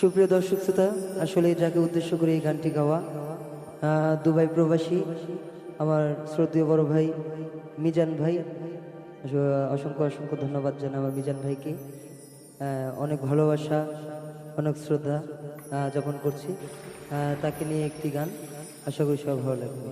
সুপ্রিয় দর্শক শ্রোতা, আসলে যাকে উদ্দেশ্য করে এই গানটি গাওয়া দুবাই প্রবাসী, আমার শ্রদ্ধীয় বড় ভাই মিজান ভাই অসংখ্য অসংখ্য ধন্যবাদ জানাই আমার মিজান ভাইকে। অনেক ভালোবাসা, অনেক শ্রদ্ধা যাপন করছি। তাকে নিয়ে একটি গান, আশা করি সব ভালো লাগবে।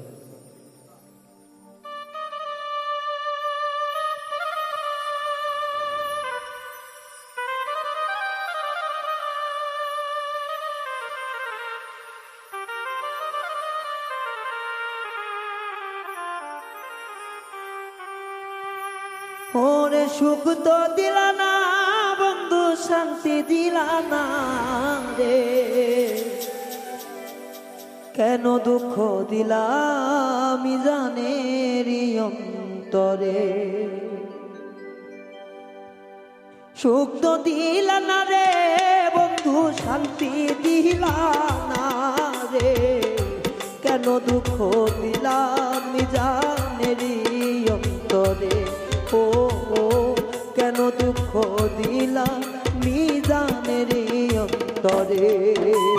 ওরে সুখ তো দিলা না, বন্ধু শান্তি দিলা না রে। কেন দুঃখ দিলাম জানেরি অন্তরে? সুখ তো দিলা না রে, বন্ধু শান্তি দিলা না রে। কেন দুঃখ দিলাম জানেরি অন্তরে? ও ও কেন দুঃখ দিলা? মিজানের অন্তরে।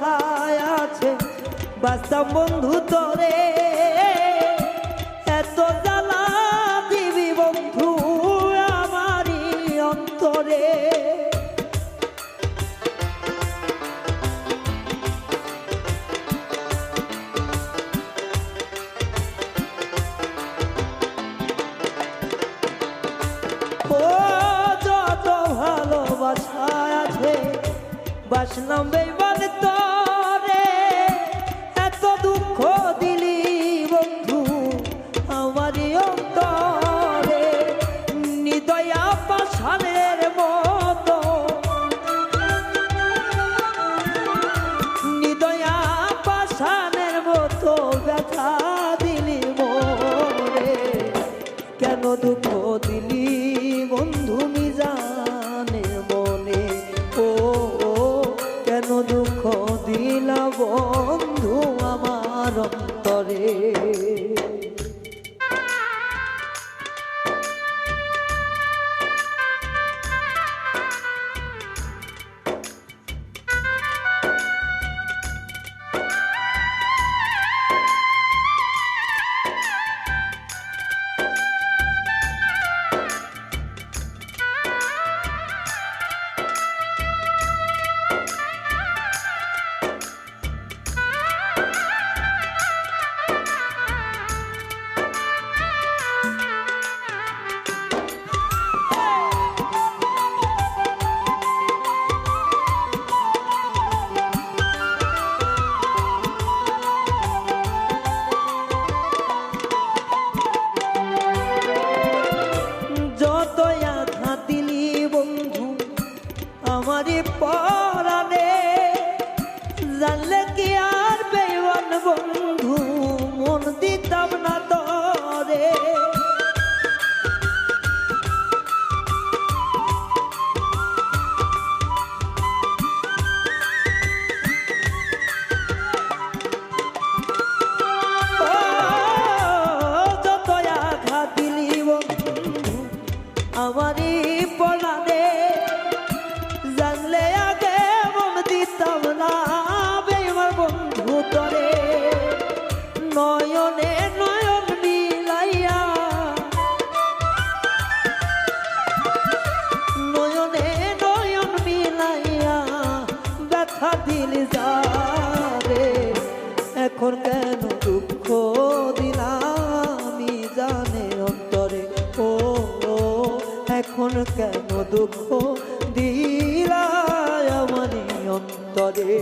ভালোবাসায় আছে? বাস্তব বন্ধু তরে এত জ্বালা দিবি বন্ধু আমারই অন্তরে। ও যত দুঃখ দিলি বন্ধু মিজানে মনে। ও কেন দুঃখ দিলা বন্ধু আমার অন্তরে? ব্যথা দিল যাবে। এখন কেন দুঃখ দিলামি জানে অন্তরে? ও এখন কেন দুঃখ দিলা অন্তরে?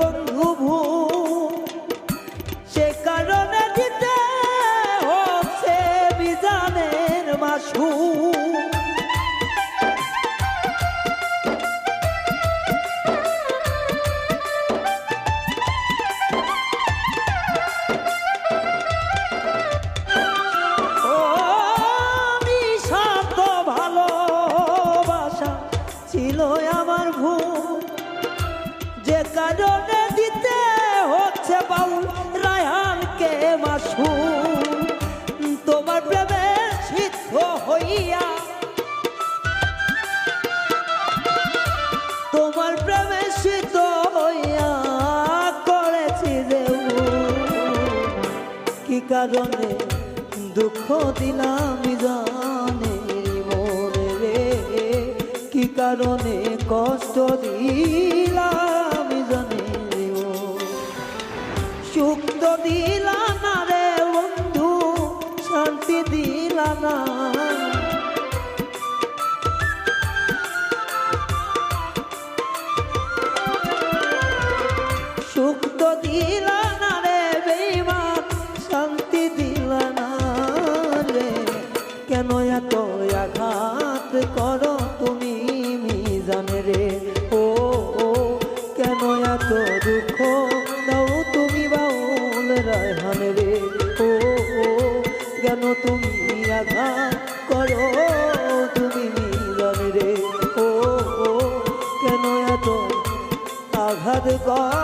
বন্ধু ভূ সে কারণে দিতে হচ্ছে বিজানের মাসু ছিল আমার ভুল। কারণে দিতে হচ্ছে বাউল রায়হানকে মাসু তোমার প্রেমে সিদ্ধ হইয়া তোমার প্রেমে সিদ্ধ হইয়া করেছি যে কি কারণে দুঃখ দিলাম জানে মনে রে? কি কারণে কষ্ট দিলাম মিজান